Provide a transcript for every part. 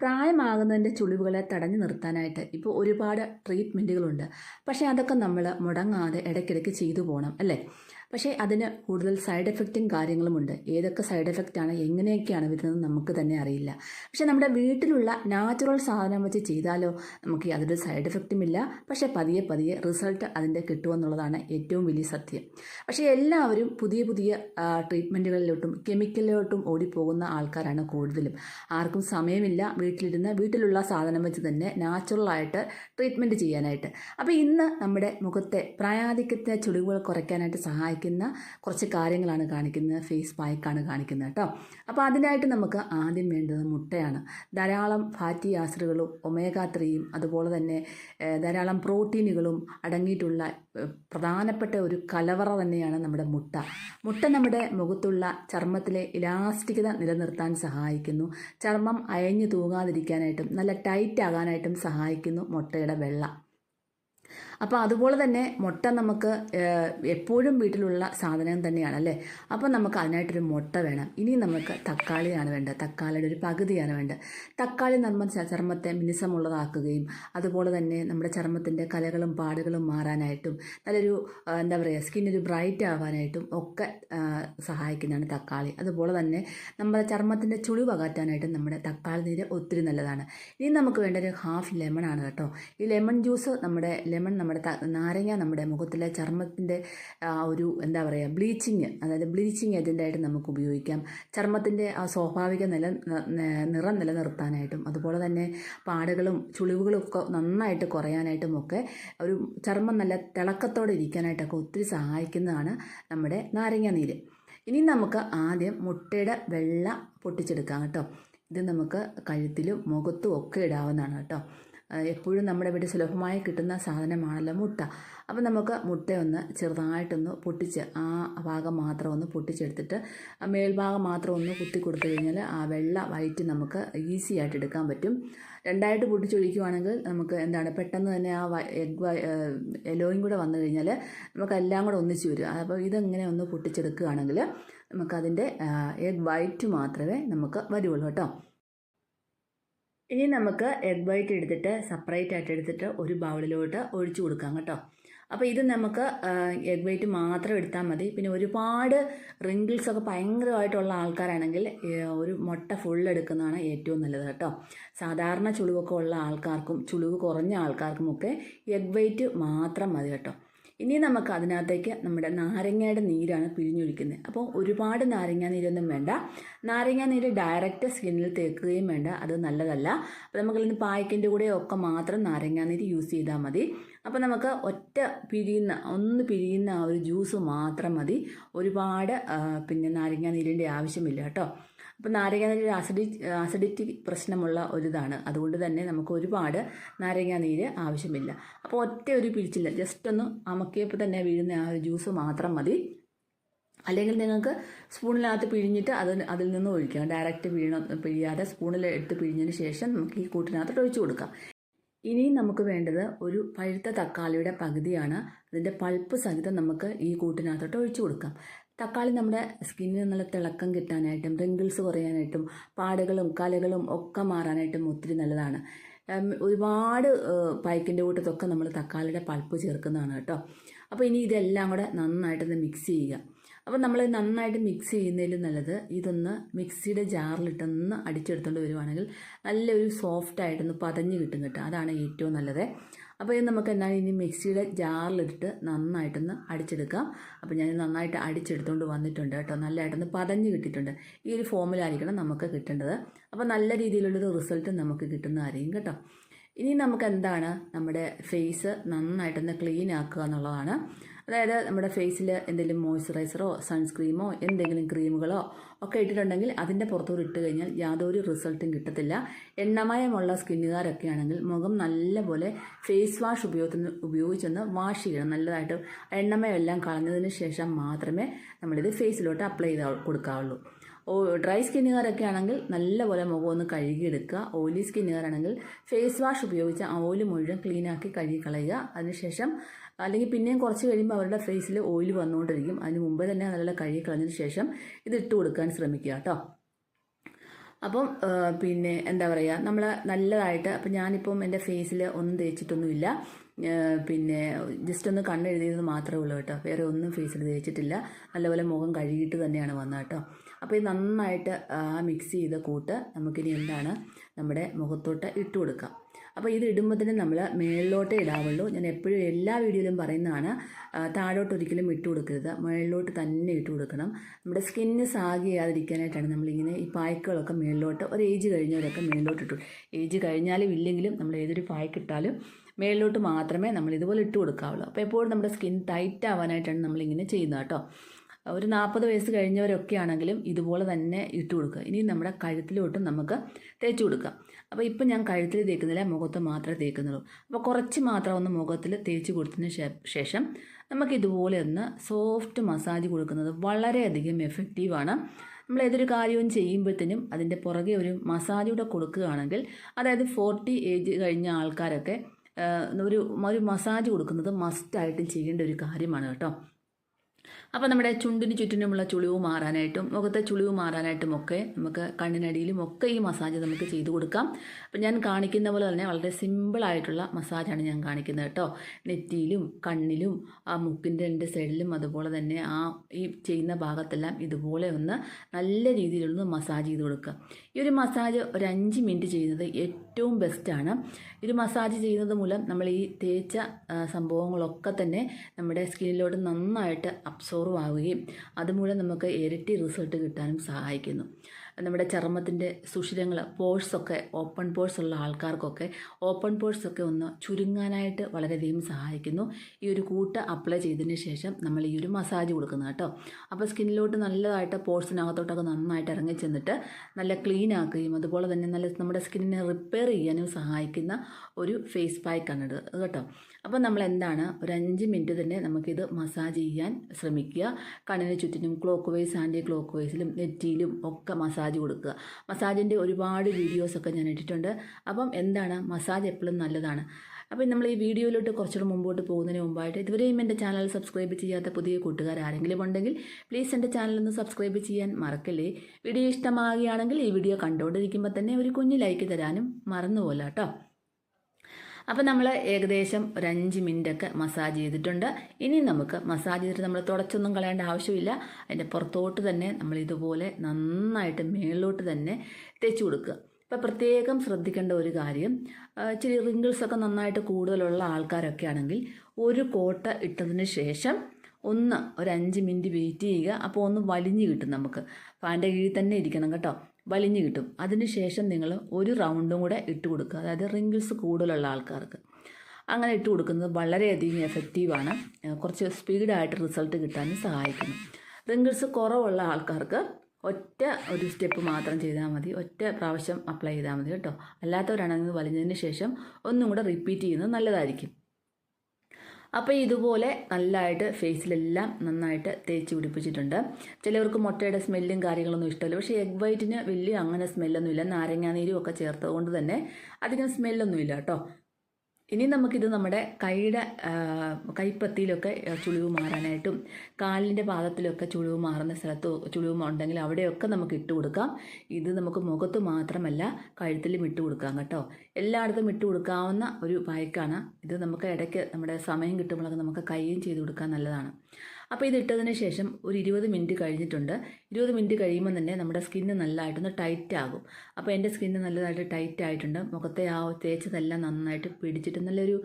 പ്രായമാകുന്നതിന്റെ ചുളിവുകളെ തടഞ്ഞു നിർത്താനായിട്ട് ഇപ്പോൾ ഒരുപാട് ട്രീറ്റ്മെന്റുകളുണ്ട്. പക്ഷേ അതൊക്കെ നമ്മൾ മുടങ്ങാതെ ഇടയ്ക്കിടയ്ക്ക് ചെയ്തു പോകണം അല്ലേ? പക്ഷേ അതിന് കൂടുതൽ സൈഡ് എഫക്റ്റും കാര്യങ്ങളുമുണ്ട് ഏതൊക്കെ സൈഡ് എഫക്റ്റാണ് എങ്ങനെയൊക്കെയാണ് വരുന്നത് നമുക്ക് തന്നെ അറിയില്ല. പക്ഷേ നമ്മുടെ വീട്ടിലുള്ള നാച്ചുറൽ സാധനം വെച്ച് ചെയ്താലോ നമുക്ക് അതൊരു സൈഡ് എഫക്റ്റും ഇല്ല. പക്ഷേ പതിയെ പതിയെ റിസൾട്ട് അതിന്റെ കിട്ടുമെന്നുള്ളതാണ് ഏറ്റവും വലിയ സത്യം. പക്ഷേ എല്ലാവരും പുതിയ പുതിയ ട്രീറ്റ്മെന്റുകളിലോട്ടും കെമിക്കലിലോട്ടും ഓടിപ്പോകുന്ന ആൾക്കാരാണ് കൂടുതലും. ആർക്കും സമയമില്ല വീട്ടിലിരുന്ന് വീട്ടിലുള്ള സാധനം വെച്ച് തന്നെ നാച്ചുറലായിട്ട് ട്രീറ്റ്മെന്റ് ചെയ്യാനായിട്ട്. അപ്പോൾ ഇന്ന് നമ്മുടെ മുഖത്തെ പ്രായാധിക്യത്തെ ചുളിവുകൾ കുറയ്ക്കാനായിട്ട് സഹായിക്കുന്ന കുറച്ച് കാര്യങ്ങളാണ് കാണിക്കുന്നത്. ഫേസ് പായ്ക്കാണ് കാണിക്കുന്നത് കേട്ടോ. അപ്പോൾ അതിനായിട്ട് നമുക്ക് ആദ്യം വേണ്ടത് മുട്ടയാണ്. ധാരാളം ഫാറ്റി ആസിഡുകളും ഒമേഗ ത്രീയും അതുപോലെ തന്നെ ധാരാളം പ്രോട്ടീനുകളും അടങ്ങിയിട്ടുള്ള പ്രധാനപ്പെട്ട ഒരു കലവറ തന്നെയാണ് നമ്മുടെ മുട്ട. മുട്ട നമ്മുടെ മുഖത്തുള്ള ചർമ്മത്തിലെ ഇലാസ്റ്റികത നിലനിർത്താൻ സഹായിക്കുന്നു. ചർമ്മം അയഞ്ഞു തൂങ്ങാതിരിക്കാനായിട്ടും നല്ല ടൈറ്റ് ആകാനായിട്ടും സഹായിക്കുന്നു മുട്ടയുടെ വെള്ള. അപ്പോൾ അതുപോലെ തന്നെ മുട്ട നമുക്ക് എപ്പോഴും വീട്ടിലുള്ള സാധനം തന്നെയാണ് അല്ലേ? അപ്പോൾ നമുക്ക് അതിനായിട്ടൊരു മുട്ട വേണം. ഇനി നമുക്ക് തക്കാളിയാണ് വേണ്ടത്. തക്കാളിയുടെ ഒരു പകുതിയാണ് വേണ്ടത്. തക്കാളി നമ്മൾ ചർമ്മത്തെ മിനുസമുള്ളതാക്കുകയും അതുപോലെ തന്നെ നമ്മുടെ ചർമ്മത്തിന്റെ കലകളും പാടുകളും മാറാനായിട്ടും നല്ലൊരു എന്താ പറയുക സ്കിന്നൊരു ബ്രൈറ്റ് ആവാനായിട്ടും ഒക്കെ സഹായിക്കുന്നതാണ് തക്കാളി. അതുപോലെ തന്നെ നമ്മുടെ ചർമ്മത്തിന്റെ ചുളിവ് അകറ്റാനായിട്ടും നമ്മുടെ തക്കാളി നീര് ഒത്തിരി നല്ലതാണ്. ഇനി നമുക്ക് വേണ്ട ഒരു ഹാഫ് ലെമൺ ആണ് കേട്ടോ. ഈ ലെമൺ ജ്യൂസ് നമ്മുടെ ലെമൺ നമ്മുടെ നാരങ്ങ നമ്മുടെ മുഖത്തിലെ ചർമ്മത്തിന്റെ ഒരു എന്താ പറയുക ബ്ലീച്ചിങ് അതായത് ബ്ലീച്ചിങ് ഏജന്റായിട്ട് നമുക്ക് ഉപയോഗിക്കാം. ചർമ്മത്തിന്റെ ആ സ്വാഭാവിക നില നിറം നിലനിർത്താനായിട്ടും അതുപോലെ തന്നെ പാടുകളും ചുളിവുകളും ഒക്കെ നന്നായിട്ട് കുറയാനായിട്ടും ഒക്കെ ഒരു ചർമ്മം നല്ല തിളക്കത്തോടെ ഇരിക്കാനായിട്ടൊക്കെ ഒത്തിരി സഹായിക്കുന്നതാണ് നമ്മുടെ നാരങ്ങ നീര്. ഇനി നമുക്ക് ആദ്യം മുട്ടയുടെ വെള്ള പൊട്ടിച്ചെടുക്കാം കേട്ടോ. ഇത് നമുക്ക് കഴുത്തിലും മുഖത്തും ഒക്കെ ഇടാവുന്നതാണ് കേട്ടോ. എപ്പോഴും നമ്മുടെ വീട്ടിൽ സുലഭമായി കിട്ടുന്ന സാധനമാണല്ലോ മുട്ട. അപ്പം നമുക്ക് മുട്ടയൊന്ന് ചെറുതായിട്ടൊന്ന് പൊട്ടിച്ച് ആ ഭാഗം മാത്രം ഒന്ന് പൊട്ടിച്ചെടുത്തിട്ട് മേൽഭാഗം മാത്രം ഒന്ന് കുത്തി കൊടുത്തു കഴിഞ്ഞാൽ ആ വെള്ള വയറ്റ് നമുക്ക് ഈസി ആയിട്ട് എടുക്കാൻ പറ്റും. രണ്ടായിട്ട് പൊട്ടിച്ചൊഴിക്കുവാണെങ്കിൽ നമുക്ക് എന്താണ് പെട്ടെന്ന് തന്നെ ആ എഗ് എലോയും കൂടെ വന്നു കഴിഞ്ഞാൽ നമുക്ക് എല്ലാം കൂടെ ഒന്നിച്ച് വരും. അപ്പോൾ ഇതെങ്ങനെ ഒന്ന് പൊട്ടിച്ചെടുക്കുകയാണെങ്കിൽ നമുക്കതിന്റെ എഗ് വൈറ്റ് മാത്രമേ നമുക്ക് വരുള്ളൂ കേട്ടോ. ഇനി നമുക്ക് എഗ് വൈറ്റ് എടുത്തിട്ട് സെപ്പറേറ്റ് ആയിട്ട് എടുത്തിട്ട് ഒരു ബൗളിലോട്ട് ഒഴിച്ചു കൊടുക്കാം കേട്ടോ. അപ്പോൾ ഇത് നമുക്ക് എഗ് വൈറ്റ് മാത്രം എടുത്താൽ മതി. പിന്നെ ഒരുപാട് റിങ്കിൾസ് ഒക്കെ ഭയങ്കരമായിട്ടുള്ള ആൾക്കാരാണെങ്കിൽ ഒരു മുട്ട ഫുൾ എടുക്കുന്നതാണ് ഏറ്റവും നല്ലത് കേട്ടോ. സാധാരണ ചുളിവൊക്കെ ഉള്ള ആൾക്കാർക്കും ചുളിവ് കുറഞ്ഞ ആൾക്കാർക്കുമൊക്കെ എഗ് വൈറ്റ് മാത്രം മതി കേട്ടോ. ഇനി നമുക്ക് അതിനകത്തേക്ക് നമ്മുടെ നാരങ്ങയുടെ നീരാണ് പിഴിഞ്ഞൊഴിക്കുന്നത്. അപ്പോൾ ഒരുപാട് നാരങ്ങ നീരൊന്നും വേണ്ട. നാരങ്ങ നീര് ഡയറക്റ്റ് സ്കിന്നിൽ തേക്കുകയും വേണ്ട. അത് നല്ലതല്ല. അപ്പോൾ നമുക്കിന്ന് പായ്ക്കിന്റെ കൂടെ ഒക്കെ മാത്രം നാരങ്ങ നീര് യൂസ് ചെയ്താൽ മതി. അപ്പോൾ നമുക്ക് ഒറ്റ പിരിയുന്ന ഒന്ന് പിരിയുന്ന ആ ഒരു ജ്യൂസ് മാത്രം മതി. ഒരുപാട് പിന്നെ നാരങ്ങ നീരിന്റെ ആവശ്യമില്ല കേട്ടോ. അപ്പോൾ നാരങ്ങ നീര് അസിഡി അസിഡിറ്റി പ്രശ്നമുള്ള ഒരിതാണ്. അതുകൊണ്ട് തന്നെ നമുക്ക് ഒരുപാട് നാരങ്ങ നീര് ആവശ്യമില്ല. അപ്പോൾ ഒറ്റ ഒരു പിഴിച്ചില്ല. ജസ്റ്റ് ഒന്ന് അമക്കിയപ്പോൾ തന്നെ വീഴുന്ന ആ ഒരു ജ്യൂസ് മാത്രം മതി. അല്ലെങ്കിൽ നിങ്ങൾക്ക് സ്പൂണിനകത്ത് പിഴിഞ്ഞിട്ട് അത് അതിൽ നിന്ന് ഒഴിക്കാം. ഡയറക്റ്റ് പിഴിയണ പിഴിയാതെ സ്പൂണിൽ എടുത്ത് പിഴിഞ്ഞതിന് ശേഷം നമുക്ക് ഈ കൂട്ടിനകത്തോട്ട് ഒഴിച്ചു കൊടുക്കാം. ഇനി നമുക്ക് വേണ്ടത് ഒരു പഴുത്ത തക്കാളിയുടെ പകുതിയാണ്. അതിന്റെ പൾപ്പ് സഹിതം നമുക്ക് ഈ കൂട്ടിനകത്തോട്ട് ഒഴിച്ചു കൊടുക്കാം. തക്കാളി നമ്മുടെ സ്കിന്നിന് നല്ല തിളക്കം കിട്ടാനായിട്ടും റിങ്കിൾസ് കുറയാനായിട്ടും പാടുകളും കലകളും ഒക്കെ മാറാനായിട്ടും ഒത്തിരി നല്ലതാണ്. ഒരുപാട് പൈക്കിന്റെ കൂട്ടത്തൊക്കെ നമ്മൾ തക്കാളിയുടെ പൾപ്പ് ചേർക്കുന്നതാണ് കേട്ടോ. അപ്പോൾ ഇനി ഇതെല്ലാം കൂടെ നന്നായിട്ടൊന്ന് മിക്സ് ചെയ്യുക. അപ്പോൾ നമ്മൾ നന്നായിട്ട് മിക്സ് ചെയ്യുന്നതിലും നല്ലത് ഇതൊന്ന് മിക്സിയുടെ ജാറിലിട്ടൊന്ന് അടിച്ചെടുത്തുകൊണ്ട് വരുവാണെങ്കിൽ നല്ലൊരു സോഫ്റ്റായിട്ടൊന്ന് പതഞ്ഞ് കിട്ടും കേട്ടോ. അതാണ് ഏറ്റവും നല്ലത്. അപ്പോൾ ഇത് നമുക്ക് എന്നാൽ ഇനി മിക്സിയുടെ ജാറിലിട്ട് നന്നായിട്ടൊന്ന് അടിച്ചെടുക്കാം. അപ്പോൾ ഞാൻ നന്നായിട്ട് അടിച്ചെടുത്തുകൊണ്ട് വന്നിട്ടുണ്ട് കേട്ടോ. നല്ലതായിട്ടൊന്ന് പതഞ്ഞ് കിട്ടിയിട്ടുണ്ട്. ഈ ഒരു ഫോമിലായിരിക്കണം നമുക്ക് കിട്ടേണ്ടത്. അപ്പോൾ നല്ല രീതിയിലുള്ളൊരു റിസൾട്ട് നമുക്ക് കിട്ടുന്നതായിരിക്കും കേട്ടോ. ഇനി നമുക്ക് എന്താണ്? നമ്മുടെ ഫേസ് നന്നായിട്ടൊന്ന് ക്ലീൻ ആക്കുക എന്നുള്ളതാണ്. അതായത് നമ്മുടെ ഫേസിൽ എന്തെങ്കിലും മോയ്സ്ചറൈസറോ സൺസ്ക്രീമോ എന്തെങ്കിലും ക്രീമുകളോ ഒക്കെ ഇട്ടിട്ടുണ്ടെങ്കിൽ അതിന്റെ പുറത്തൂടെ ഇട്ട് കഴിഞ്ഞാൽ യാതൊരു റിസൾട്ടും കിട്ടത്തില്ല. എണ്ണമയമുള്ള സ്കിന്നുകാരൊക്കെ ആണെങ്കിൽ മുഖം നല്ലപോലെ ഫേസ് വാഷ് ഉപയോഗത്തിന് ഉപയോഗിച്ചൊന്ന് വാഷ് ചെയ്യണം. നല്ലതായിട്ട് എണ്ണമയെല്ലാം കളഞ്ഞതിന് ശേഷം മാത്രമേ നമ്മളിത് ഫേസിലോട്ട് അപ്ലൈ ചെയ്ത് കൊടുക്കാവുള്ളൂ. ഡ്രൈ സ്കിന്നുകാരൊക്കെ ആണെങ്കിൽ നല്ലപോലെ മുഖം ഒന്ന് കഴുകിയെടുക്കുക. ഓയിലി സ്കിന്നുകാരാണെങ്കിൽ ഫേസ് വാഷ് ഉപയോഗിച്ച് ആ ഓയിൽ മുഴുവൻ ക്ലീനാക്കി കഴുകി കളയുക അതിനുശേഷം അല്ലെങ്കിൽ പിന്നെയും കുറച്ച് കഴിയുമ്പോൾ അവരുടെ ഫേസിൽ ഓയിൽ വന്നുകൊണ്ടിരിക്കും. അതിന് മുമ്പ് തന്നെ നല്ല കഴുകി കളഞ്ഞതിന് ശേഷം ഇത് ഇട്ട് കൊടുക്കാൻ ശ്രമിക്കുക കേട്ടോ. അപ്പം പിന്നെ എന്താ പറയുക നമ്മൾ നല്ലതായിട്ട് അപ്പം ഞാനിപ്പം എന്റെ ഫേസിൽ ഒന്നും തേച്ചിട്ടൊന്നുമില്ല. പിന്നെ ജസ്റ്റ് ഒന്ന് കണ്ണെഴുതിയത് മാത്രമേ ഉള്ളൂ കേട്ടോ. വേറെ ഒന്നും ഫേസിൽ തേച്ചിട്ടില്ല. നല്ലപോലെ മുഖം കഴുകിയിട്ട് തന്നെയാണ് വന്നത് കേട്ടോ. അപ്പോൾ ഇത് നന്നായിട്ട് മിക്സ് ചെയ്ത കൂട്ട് നമുക്കിനി എന്താണ് നമ്മുടെ മുഖത്തോട്ട് ഇട്ട് കൊടുക്കാം. അപ്പോൾ ഇത് ഇടുമ്പോൾ തന്നെ നമ്മൾ മേളിലോട്ടേ ഇടാവുള്ളൂ. ഞാൻ എപ്പോഴും എല്ലാ വീഡിയോയിലും പറയുന്നതാണ് താഴോട്ട് ഒരിക്കലും ഇട്ട് കൊടുക്കരുത്. മേളിലോട്ട് തന്നെ ഇട്ട് കൊടുക്കണം. നമ്മുടെ സ്കിന്ന് സാഗ് ചെയ്യാതിരിക്കാനായിട്ടാണ് നമ്മളിങ്ങനെ ഈ പായ്ക്കുകളൊക്കെ മേളിലോട്ട് ഒരു ഏജ് കഴിഞ്ഞവരൊക്കെ മേളിലോട്ട് ഇട്ടു. ഏജ് കഴിഞ്ഞാലും ഇല്ലെങ്കിലും നമ്മൾ ഏതൊരു പായ്ക്ക് ഇട്ടാലും മേളിലോട്ട് മാത്രമേ നമ്മൾ ഇതുപോലെ ഇട്ട് കൊടുക്കാവുള്ളൂ. അപ്പോൾ എപ്പോഴും നമ്മുടെ സ്കിൻ ടൈറ്റ് ആവാനായിട്ടാണ് നമ്മളിങ്ങനെ ചെയ്യുന്നത് കേട്ടോ. ഒരു നാൽപ്പത് വയസ്സ് കഴിഞ്ഞവരൊക്കെ ആണെങ്കിലും ഇതുപോലെ തന്നെ ഇട്ട് കൊടുക്കുക. ഇനി നമ്മുടെ കഴുത്തിലോട്ടും നമുക്ക് തേച്ച് കൊടുക്കാം അപ്പോൾ ഇപ്പം ഞാൻ കഴുത്തിൽ തേക്കുന്നില്ല മുഖത്ത് മാത്രമേ തേക്കുന്നുള്ളൂ. അപ്പോൾ കുറച്ച് മാത്രം ഒന്ന് മുഖത്തിൽ തേച്ച് കൊടുത്തതിന് ശേഷം നമുക്ക് ഇതുപോലെ ഒന്ന് സോഫ്റ്റ് മസാജ് കൊടുക്കുന്നത് വളരെയധികം എഫക്റ്റീവാണ് നമ്മൾ ഏതൊരു കാര്യവും ചെയ്യുമ്പോഴത്തേനും അതിന്റെ പുറകെ ഒരു മസാജ് കൂടെ കൊടുക്കുകയാണെങ്കിൽ അതായത് ഫോർട്ടി ഏജ് കഴിഞ്ഞ ആൾക്കാരൊക്കെ ഒരു ഒരു മസാജ് കൊടുക്കുന്നത് മസ്റ്റായിട്ടും ചെയ്യേണ്ട ഒരു കാര്യമാണ് കേട്ടോ. അപ്പോൾ നമ്മുടെ ചുണ്ടിന് ചുറ്റിനുമുള്ള ചുളിവ് മാറാനായിട്ടും മുഖത്തെ ചുളിവ് മാറാനായിട്ടും ഒക്കെ നമുക്ക് കണ്ണിനടിയിലും ഒക്കെ ഈ മസാജ് നമുക്ക് ചെയ്തു കൊടുക്കാം. അപ്പം ഞാൻ കാണിക്കുന്ന പോലെ തന്നെ വളരെ സിമ്പിളായിട്ടുള്ള മസാജാണ് ഞാൻ കാണിക്കുന്നത് കേട്ടോ. നെറ്റിയിലും കണ്ണിലും ആ മുക്കിന്റെ രണ്ട് സൈഡിലും അതുപോലെ തന്നെ ആ ഈ ചെയ്യുന്ന ഭാഗത്തെല്ലാം ഇതുപോലെ ഒന്ന് നല്ല രീതിയിലൊന്ന് മസാജ് ചെയ്ത് കൊടുക്കുക. ഈ ഒരു മസാജ് ഒരു അഞ്ച് മിനിറ്റ് ചെയ്യുന്നത് ഏറ്റവും ബെസ്റ്റാണ്. ഇത് മസാജ് ചെയ്യുന്നത് മൂലം നമ്മൾ ഈ തേച്ച സംഭവങ്ങളൊക്കെ തന്നെ നമ്മുടെ സ്കിന്നിലോട്ട് നന്നായിട്ട് അബ്സോർവ് ആവുകയും അതുമൂലം നമുക്ക് ഇരട്ടി റിസൾട്ട് കിട്ടാനും സഹായിക്കുന്നു. നമ്മുടെ ചർമ്മത്തിന്റെ സുഷിരങ്ങൾ പോഴ്സൊക്കെ ഓപ്പൺ പോഴ്സ് ഉള്ള ആൾക്കാർക്കൊക്കെ ഓപ്പൺ പോഴ്സൊക്കെ ഒന്ന് ചുരുങ്ങാനായിട്ട് വളരെയധികം സഹായിക്കുന്നു. ഈ ഒരു കൂട്ട് അപ്ലൈ ചെയ്തതിന് ശേഷം നമ്മൾ ഈ ഒരു മസാജ് കൊടുക്കുന്നത് കേട്ടോ. അപ്പോൾ സ്കിന്നിലോട്ട് നല്ലതായിട്ട് പോഴ്സിനകത്തോട്ടൊക്കെ നന്നായിട്ട് ഇറങ്ങി ചെന്നിട്ട് നല്ല ക്ലീൻ ആക്കുകയും അതുപോലെ തന്നെ നല്ല നമ്മുടെ സ്കിന്നിനെ റിപ്പയർ ചെയ്യാനും സഹായിക്കുന്ന ഒരു ഫേസ് പാക്കാണ് ഇത് കേട്ടോ. അപ്പോൾ നമ്മൾ എന്താണ്? ഒരു അഞ്ച് മിനിറ്റ് തന്നെ നമുക്കിത് മസാജ് ചെയ്യാൻ ശ്രമിക്കുക. കണ്ണിന് ചുറ്റിനും ക്ലോക്ക് വൈസ് ആന്റി ക്ലോക്ക് വൈസിലും നെറ്റിയിലും ഒക്കെ മസാജ് കൊടുക്കുക. മസാജിന്റെ ഒരുപാട് വീഡിയോസൊക്കെ ഞാൻ ഇട്ടിട്ടുണ്ട്. അപ്പം എന്താണ്? മസാജ് എപ്പോഴും നല്ലതാണ്. അപ്പോൾ നമ്മൾ ഈ വീഡിയോയിലോട്ട് കുറച്ചുകൂടെ മുമ്പോട്ട് പോകുന്നതിന് മുമ്പായിട്ട് ഇതുവരെയും എന്റെ ചാനൽ സബ്സ്ക്രൈബ് ചെയ്യാത്ത പുതിയ കൂട്ടുകാർ ആരെങ്കിലും ഉണ്ടെങ്കിൽ പ്ലീസ് എന്റെ ചാനൽ ഒന്ന് സബ്സ്ക്രൈബ് ചെയ്യാൻ മറക്കല്ലേ. വീഡിയോ ഇഷ്ടമാകുകയാണെങ്കിൽ ഈ വീഡിയോ കണ്ടുകൊണ്ടിരിക്കുമ്പോൾ തന്നെ ഒരു കുഞ്ഞ് ലൈക്ക് തരാനും മറന്നുപോലെ കേട്ടോ അപ്പോൾ നമ്മൾ ഏകദേശം ഒരു അഞ്ച് മിനിറ്റൊക്കെ മസാജ് ചെയ്തിട്ടുണ്ട്. ഇനി നമുക്ക് മസാജ് ചെയ്തിട്ട് നമ്മൾ തുടച്ചൊന്നും കളയേണ്ട ആവശ്യമില്ല. അതിന്റെ പുറത്തോട്ട് തന്നെ നമ്മൾ ഇതുപോലെ നന്നായിട്ട് മേളിലോട്ട് തന്നെ തേച്ച് കൊടുക്കുക. ഇപ്പോൾ പ്രത്യേകം ശ്രദ്ധിക്കേണ്ട ഒരു കാര്യം ഇച്ചിരി റിങ്കിൾസ് ഒക്കെ നന്നായിട്ട് കൂടുതലുള്ള ആൾക്കാരൊക്കെ ആണെങ്കിൽ ഒരു കോട്ട ഇട്ടതിന് ശേഷം ഒന്ന് ഒരു അഞ്ച് മിനിറ്റ് വെയിറ്റ് ചെയ്യുക. അപ്പോൾ ഒന്ന് വലിഞ്ഞ് കിട്ടും നമുക്ക്. ഫാന്റെ കീഴിൽ തന്നെ ഇരിക്കണം കേട്ടോ. വലിഞ്ഞ് കിട്ടും. അതിനുശേഷം നിങ്ങൾ ഒരു റൗണ്ടും കൂടെ ഇട്ട് കൊടുക്കുക. അതായത് റിങ്കിൾസ് കൂടുതലുള്ള ആൾക്കാർക്ക്. അങ്ങനെ ഇട്ട് കൊടുക്കുന്നത് വളരെയധികം എഫക്റ്റീവാണ് കുറച്ച് സ്പീഡായിട്ട് റിസൾട്ട് കിട്ടാനും സഹായിക്കുന്നു. റിങ്കിൾസ് കുറവുള്ള ആൾക്കാർക്ക് ഒറ്റ ഒരു സ്റ്റെപ്പ് മാത്രം ചെയ്താൽ മതി. ഒറ്റ പ്രാവശ്യം അപ്ലൈ ചെയ്താൽ മതി കേട്ടോ. അല്ലാത്തവരാണെങ്കിൽ വലിഞ്ഞതിന് ശേഷം ഒന്നും കൂടെ റിപ്പീറ്റ് ചെയ്യുന്നത് നല്ലതായിരിക്കും. അപ്പോൾ ഇതുപോലെ നല്ലതായിട്ട് ഫേസിലെല്ലാം നന്നായിട്ട് തേച്ച് പിടിപ്പിച്ചിട്ടുണ്ട്. ചിലവർക്ക് മുട്ടയുടെ സ്മെല്ലും കാര്യങ്ങളൊന്നും ഇഷ്ടമല്ല. പക്ഷേ എഗ് വൈറ്റിന് വലിയ അങ്ങനെ സ്മെല്ലൊന്നുമില്ല. നാരങ്ങാനീരും ഒക്കെ ചേർത്തത് കൊണ്ട് തന്നെ അധികം സ്മെല്ലൊന്നുമില്ല കേട്ടോ. ഇനി നമുക്കിത് നമ്മുടെ കൈയുടെ കൈപ്പത്തിയിലൊക്കെ ചുളിവ് മാറാനായിട്ടും കാലിന്റെ പാദത്തിലൊക്കെ ചുളിവ് മാറുന്ന സ്ഥലത്ത് ചുളിവ് ഉണ്ടെങ്കിൽ അവിടെയൊക്കെ നമുക്ക് ഇട്ട് കൊടുക്കാം. ഇത് നമുക്ക് മുഖത്ത് മാത്രമല്ല കഴുത്തിലും ഇട്ട് കൊടുക്കാം കേട്ടോ. എല്ലായിടത്തും ഇട്ട് കൊടുക്കാവുന്ന ഒരു പായ്ക്കാണ് ഇത് നമുക്ക് ഇടയ്ക്ക് നമ്മുടെ സമയം കിട്ടുമ്പോഴൊക്കെ നമുക്ക് കൈയും ചെയ്ത് കൊടുക്കാൻ നല്ലതാണ്. അപ്പോൾ ഇത് ഇട്ടതിന് ശേഷം ഒരു ഇരുപത് മിനിറ്റ് കഴിഞ്ഞിട്ടുണ്ട്. ഇരുപത് മിനിറ്റ് കഴിയുമ്പോൾ തന്നെ നമ്മുടെ സ്കിന്ന് നല്ലതായിട്ടൊന്ന് ടൈറ്റ് ആകും. അപ്പോൾ എന്റെ സ്കിന്ന് നല്ലതായിട്ട് ടൈറ്റ് ആയിട്ടുണ്ട്. മുഖത്തെ ആ തേച്ചതെല്ലാം നന്നായിട്ട് പിടിച്ചിട്ട് നല്ലൊരു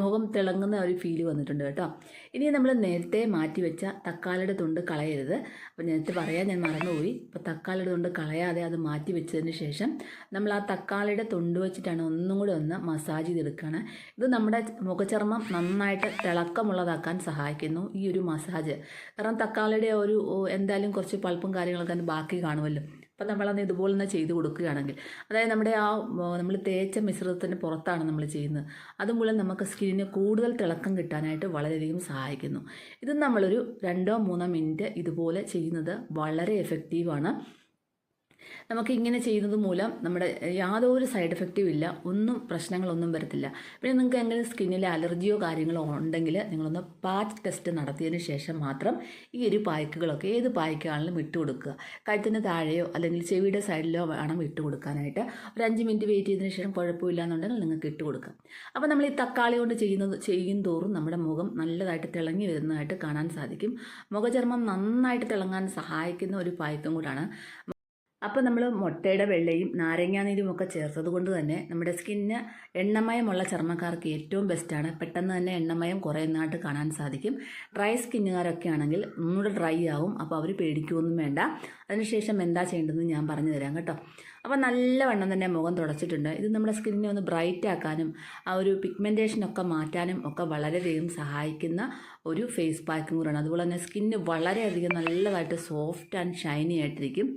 മുഖം തിളങ്ങുന്ന ഒരു ഫീൽ വന്നിട്ടുണ്ട് കേട്ടോ. ഇനി നമ്മൾ നേരത്തെ മാറ്റി വെച്ച തക്കാളിയുടെ തൊണ്ട് കളയരുത്. അപ്പോൾ നേരത്തെ പറയാൻ ഞാൻ മറന്നുപോയി. അപ്പോൾ തക്കാളിയുടെ തൊണ്ട് കളയാതെ അത് മാറ്റി വെച്ചതിന് ശേഷം നമ്മൾ ആ തക്കാളിയുടെ തൊണ്ട് വെച്ചിട്ടാണ് ഒന്നും കൂടി ഒന്ന് മസാജ് ചെയ്തെടുക്കുകയാണ് ഇത് നമ്മുടെ മുഖചർമ്മം നന്നായിട്ട് തിളക്കമുള്ളതാക്കാൻ സഹായിക്കുന്നു. ഈ ഒരു മസാജ് കാരണം തക്കാളിയുടെ ഒരു എന്തായാലും കുറച്ച് പൾപ്പും കാര്യങ്ങളൊക്കെ അതിന് ബാക്കി കാണുമല്ലോ. അപ്പം നമ്മളന്ന് ഇതുപോലെ തന്നെ ചെയ്ത് കൊടുക്കുകയാണെങ്കിൽ അതായത് നമ്മുടെ ആ നമ്മൾ തേച്ച മിശ്രിതത്തിന് പുറത്താണ് നമ്മൾ ചെയ്യുന്നത്. അതുമൂലം നമുക്ക് സ്കിന്നിന് കൂടുതൽ തിളക്കം കിട്ടാനായിട്ട് വളരെയധികം സഹായിക്കുന്നു. ഇത് നമ്മളൊരു രണ്ടോ മൂന്നോ മിനിറ്റ് ഇതുപോലെ ചെയ്യുന്നത് വളരെ എഫക്റ്റീവാണ് നമുക്ക് ഇങ്ങനെ ചെയ്യുന്നത് മൂലം നമ്മുടെ യാതൊരു സൈഡ് എഫക്റ്റും ഇല്ല ഒന്നും പ്രശ്നങ്ങളൊന്നും വരത്തില്ല. പിന്നെ നിങ്ങൾക്ക് എങ്ങനെ സ്കിന്നിൽ അലർജിയോ കാര്യങ്ങളോ ഉണ്ടെങ്കിൽ നിങ്ങളൊന്ന് പാച്ച് ടെസ്റ്റ് നടത്തിയതിന് ശേഷം മാത്രം ഈ ഒരു പായ്ക്കുകളൊക്കെ ഏത് പായ്ക്കാണെങ്കിലും ഇട്ട് കൊടുക്കുക. കഴുത്തിന് താഴെയോ അല്ലെങ്കിൽ ചെവിയുടെ സൈഡിലോ വേണം ഇട്ട് കൊടുക്കാനായിട്ട്. ഒരു അഞ്ച് മിനിറ്റ് വെയിറ്റ് ചെയ്തതിന് ശേഷം കുഴപ്പമില്ല എന്നുണ്ടെങ്കിൽ നിങ്ങൾക്ക് ഇട്ട് കൊടുക്കാം. അപ്പോൾ നമ്മൾ ഈ തക്കാളി കൊണ്ട് ചെയ്യുന്നത് ചെയ്യും തോറും നമ്മുടെ മുഖം നല്ലതായിട്ട് തിളങ്ങി വരുന്നതായിട്ട് കാണാൻ സാധിക്കും. മുഖചർമ്മം നന്നായിട്ട് തിളങ്ങാൻ സഹായിക്കുന്ന ഒരു പായ്ക്കും കൂടാണ് അപ്പോൾ നമ്മൾ മുട്ടയുടെ വെള്ളയും നാരങ്ങാനീരും ഒക്കെ ചേർത്തത് കൊണ്ട് തന്നെ നമ്മുടെ സ്കിന്നിന് എണ്ണമയമുള്ള ചർമ്മക്കാർക്ക് ഏറ്റവും ബെസ്റ്റാണ് പെട്ടെന്ന് തന്നെ എണ്ണമയം കുറയുന്നതായിട്ട് കാണാൻ സാധിക്കും. ഡ്രൈ സ്കിന്നുകാരൊക്കെ ആണെങ്കിൽ ഒന്നുകൂടെ ഡ്രൈ ആവും. അപ്പോൾ അവർ പേടിക്കുമൊന്നും വേണ്ട. അതിനുശേഷം എന്താ ചെയ്യേണ്ടതെന്ന് ഞാൻ പറഞ്ഞു തരാം കേട്ടോ. അപ്പോൾ നല്ലവണ്ണം തന്നെ മുഖം തുടച്ചിട്ടുണ്ട്. ഇത് നമ്മുടെ സ്കിന്നിനെ ഒന്ന് ബ്രൈറ്റ് ആക്കാനും ആ ഒരു പിഗ്മെന്റേഷനൊക്കെ മാറ്റാനും ഒക്കെ വളരെയധികം സഹായിക്കുന്ന ഒരു ഫേസ് പാക്കും കൂടെയാണ് അതുപോലെ തന്നെ സ്കിന്ന് വളരെയധികം നല്ലതായിട്ട് സോഫ്റ്റ് ആൻഡ് ഷൈനി ആയിട്ടിരിക്കും.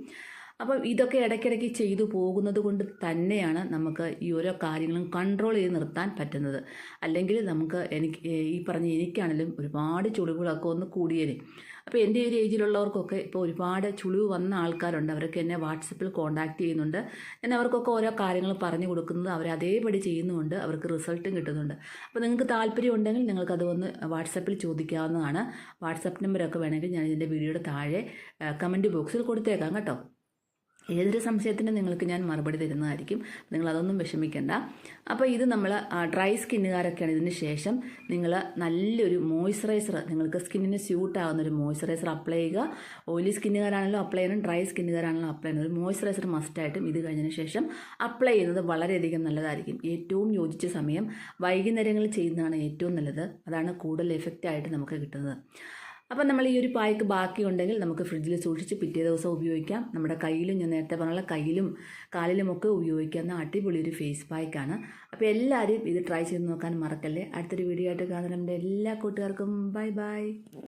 അപ്പം ഇതൊക്കെ ഇടയ്ക്കിടയ്ക്ക് ചെയ്തു പോകുന്നത് കൊണ്ട് തന്നെയാണ് നമുക്ക് ഈ ഓരോ കാര്യങ്ങളും കൺട്രോൾ ചെയ്ത് നിർത്താൻ പറ്റുന്നത്. അല്ലെങ്കിൽ നമുക്ക് എനിക്ക് ഈ പറഞ്ഞ എനിക്കാണെങ്കിലും ഒരുപാട് ചുളിവുകളൊക്കെ ഒന്ന് കൂടിയേനെ. അപ്പോൾ എന്റെ ഒരു ഏജിലുള്ളവർക്കൊക്കെ ഇപ്പോൾ ഒരുപാട് ചുളിവ് വന്ന ആൾക്കാരുണ്ട്. അവരൊക്കെ എന്നെ വാട്സപ്പിൽ കോൺടാക്ട് ചെയ്യുന്നുണ്ട്. ഞാൻ അവർക്കൊക്കെ ഓരോ കാര്യങ്ങൾ പറഞ്ഞു കൊടുക്കുന്നത് അവർ അതേപടി ചെയ്യുന്നുണ്ട് അവർക്ക് റിസൾട്ടും കിട്ടുന്നുണ്ട്. അപ്പോൾ നിങ്ങൾക്ക് താല്പര്യം ഉണ്ടെങ്കിൽ നിങ്ങൾക്കത് ഒന്ന് വാട്സപ്പിൽ ചോദിക്കാവുന്നതാണ്. വാട്സപ്പ് നമ്പറൊക്കെ വേണമെങ്കിൽ ഞാൻ ഇതിന്റെ വീഡിയോയുടെ താഴെ കമന്റ് ബോക്സിൽ കൊടുത്തേക്കാം കേട്ടോ. ഏതൊരു സംശയത്തിനും നിങ്ങൾക്ക് ഞാൻ മറുപടി തരുന്നതായിരിക്കും. നിങ്ങൾ അതൊന്നും വിഷമിക്കേണ്ട. അപ്പോൾ ഇത് നമ്മൾ ഡ്രൈ സ്കിന്നുകാരൊക്കെയാണ് ഇതിന് ശേഷം നിങ്ങൾ നല്ലൊരു മോയ്സ്ചറൈസർ നിങ്ങൾക്ക് സ്കിന്നിന് സ്യൂട്ട് ആവുന്ന ഒരു മോയ്സ്ചറൈസർ അപ്ലൈ ചെയ്യുക. ഓയിലി സ്കിന്നുകാരാണല്ലോ അപ്ലൈ ചെയ്യണം ഡ്രൈ സ്കിന്നുകാരാണല്ലോ അപ്ലൈ ചെയ്യുന്നത്. ഒരു മോയ്സ്ചറൈസർ മസ്റ്റായിട്ടും ഇത് കഴിഞ്ഞതിന് ശേഷം അപ്ലൈ ചെയ്യുന്നത് വളരെയധികം നല്ലതായിരിക്കും. ഏറ്റവും യോജിച്ച സമയം വൈകുന്നേരങ്ങളിൽ ചെയ്യുന്നതാണ് ഏറ്റവും നല്ലത്. അതാണ് കൂടുതൽ എഫക്റ്റായിട്ട് നമുക്ക് കിട്ടുന്നത്. അപ്പം നമ്മൾ ഈ ഒരു പായ്ക്ക് ബാക്കിയുണ്ടെങ്കിൽ നമുക്ക് ഫ്രിഡ്ജിൽ സൂക്ഷിച്ച് പിറ്റേ ദിവസം ഉപയോഗിക്കാം. നമ്മുടെ കയ്യിലും ഞാൻ നേരത്തെ പറഞ്ഞുള്ള കയ്യിലും കാലിലുമൊക്കെ ഉപയോഗിക്കാവുന്ന അടിപൊളി ഒരു ഫേസ് പായ്ക്കാണ്. അപ്പോൾ എല്ലാവരും ഇത് ട്രൈ ചെയ്ത് നോക്കാൻ മറക്കല്ലേ. അടുത്തൊരു വീഡിയോ ആയിട്ട് കാണുന്ന നമ്മുടെ എല്ലാ കൂട്ടുകാർക്കും ബൈ ബൈ.